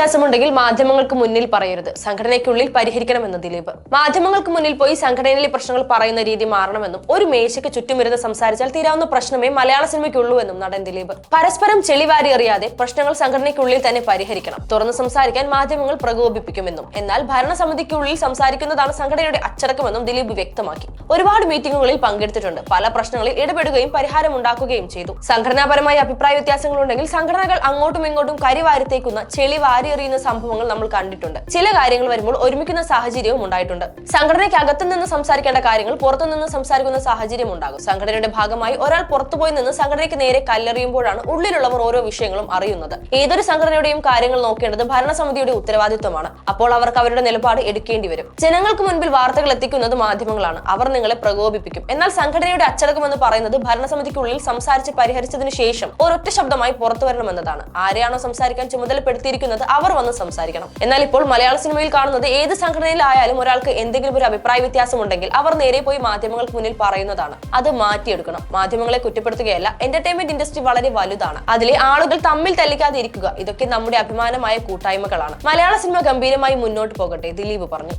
വ്യത്യാസമുണ്ടെങ്കിൽ മാധ്യമങ്ങൾക്ക് മുന്നിൽ പറയരുത്. സംഘടനയ്ക്കുള്ളിൽ പരിഹരിക്കണമെന്ന് ദിലീപ്. മാധ്യമങ്ങൾക്ക് മുന്നിൽ പോയി സംഘടനയിലെ പ്രശ്നങ്ങൾ പറയുന്ന രീതി മാറണമെന്നും ഒരു മേശയ്ക്ക് ചുറ്റുമിരുന്ന് സംസാരിച്ചാൽ തീരാവുന്ന പ്രശ്നമേ മലയാള സിനിമയ്ക്കുള്ളൂ എന്നും നടൻ ദിലീപ്. പരസ്പരം ചെളിവാരി എറിയാതെ പ്രശ്നങ്ങൾ സംഘടനയ്ക്കുള്ളിൽ തന്നെ പരിഹരിക്കണം. തുറന്ന് സംസാരിക്കാൻ മാധ്യമങ്ങൾ പ്രകോപിപ്പിക്കുമെന്നും എന്നാൽ ഭരണസമിതിക്കുള്ളിൽ സംസാരിക്കുന്നതാണ് സംഘടനയുടെ അച്ചടക്കമെന്നും ദിലീപ് വ്യക്തമാക്കി. ഒരുപാട് മീറ്റിംഗുകളിൽ പങ്കെടുത്തിട്ടുണ്ട്. പല പ്രശ്നങ്ങളിൽ ഇടപെടുകയും പരിഹാരം ഉണ്ടാക്കുകയും ചെയ്തു. സംഘടനാപരമായ അഭിപ്രായ വ്യത്യാസങ്ങളുണ്ടെങ്കിൽ സംഘടനകൾ അങ്ങോട്ടും ഇങ്ങോട്ടും കരിവാരിത്തേക്കുന്ന ചെളി വാരിയെറിയുന്ന സംഭവങ്ങൾ നമ്മൾ കണ്ടിട്ടുണ്ട്. ചില കാര്യങ്ങൾ വരുമ്പോൾ ഒരുമിക്കുന്ന സാഹചര്യവും ഉണ്ടായിട്ടുണ്ട്. സംഘടനയ്ക്ക് അകത്തു നിന്ന് സംസാരിക്കേണ്ട കാര്യങ്ങൾ പുറത്തു നിന്ന് സംസാരിക്കുന്ന സാഹചര്യം ഉണ്ടാകും. സംഘടനയുടെ ഭാഗമായി ഒരാൾ പുറത്തുപോയി നിന്ന് സംഘടനയ്ക്ക് നേരെ കല്ലെറിയുമ്പോഴാണ് ഉള്ളിലുള്ളവർ ഓരോ വിഷയങ്ങളും അറിയുന്നത്. ഏതൊരു സംഘടനയുടെയും കാര്യങ്ങൾ നോക്കേണ്ടത് ഭരണസമിതിയുടെ ഉത്തരവാദിത്വമാണ്. അപ്പോൾ അവർക്ക് അവരുടെ നിലപാട് എടുക്കേണ്ടി വരും. ജനങ്ങൾക്ക് മുൻപിൽ വാർത്തകൾ എത്തിക്കുന്നത് മാധ്യമങ്ങളാണ്. അവർ നിങ്ങളെ പ്രകോപിപ്പിക്കും. എന്നാൽ സംഘടനയുടെ അച്ചടക്കം എന്ന് പറയുന്നത് ഭരണസമിതിക്കുള്ളിൽ സംസാരിച്ച് പരിഹരിച്ചതിനു ശേഷം ഒരൊറ്റ ശബ്ദമായി പുറത്തു വരണമെന്നതാണ്. ആരെയാണോ സംസാരിക്കാൻ ചുമതലപ്പെടുത്തിയിരിക്കുന്നത് അവർ വന്ന് സംസാരിക്കണം. എന്നാൽ ഇപ്പോൾ മലയാള സിനിമയിൽ കാണുന്നത് ഏത് സംഘടനയിലായാലും ഒരാൾക്ക് എന്തെങ്കിലും ഒരു അഭിപ്രായ വ്യത്യാസം ഉണ്ടെങ്കിൽ അവർ നേരെ പോയി മാധ്യമങ്ങൾക്ക് മുന്നിൽ പറയുന്നതാണ്. അത് മാറ്റിയെടുക്കണം. മാധ്യമങ്ങളെ കുറ്റപ്പെടുത്തുകയല്ല എന്റർടൈൻമെന്റ് ഇൻഡസ്ട്രി വളരെ വലുതാണ്. അതിലെ ആളുകൾ തമ്മിൽ തല്ലിക്കാതെ ഇരിക്കുക ഇതൊക്കെ നമ്മുടെ അഭിമാനമായ കൂട്ടായ്മകളാണ്. മലയാള സിനിമ ഗംഭീരമായി മുന്നോട്ട് പോകട്ടെ ദിലീപ് പറഞ്ഞു.